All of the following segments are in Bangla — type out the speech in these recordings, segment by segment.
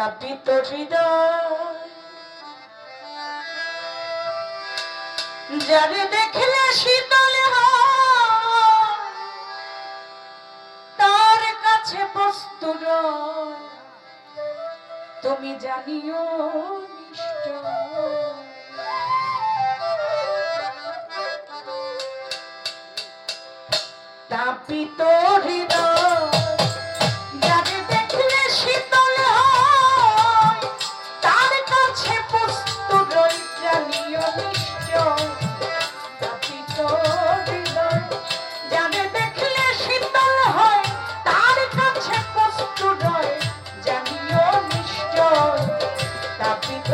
কাঁপিত হৃদয় যারে দেখলে শীতল তার কাছে বস্তুর তুমি জানিও নিশ্চয়। তাপিত হৃদয় কাপিত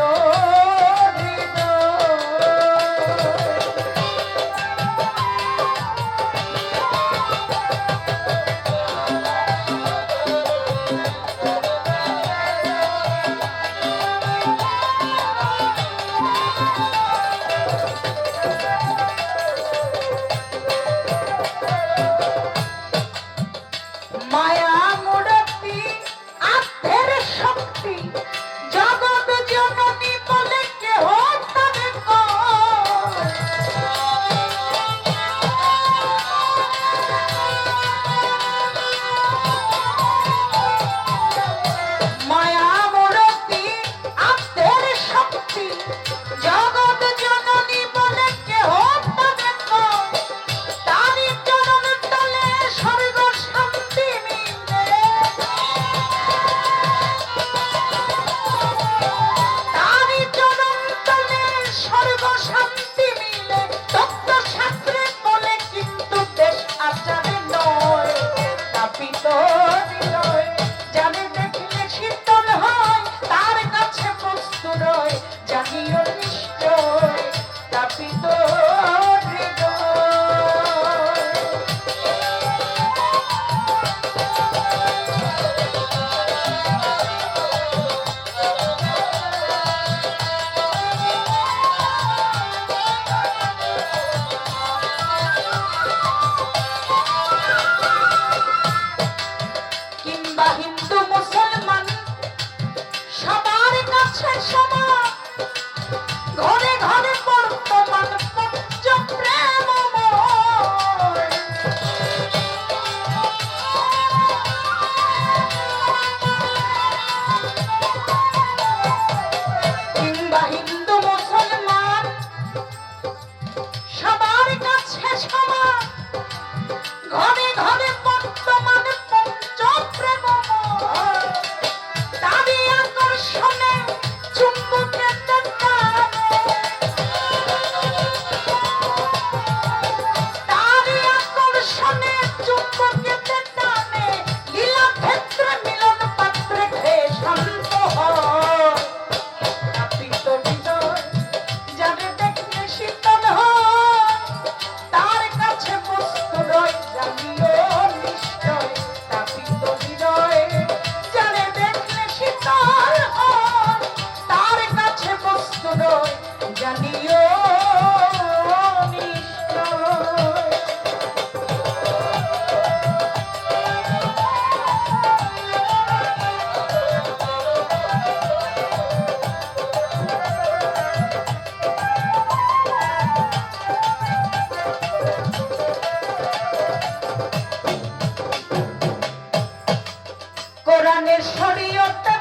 아! কোরআনের শরীয়তে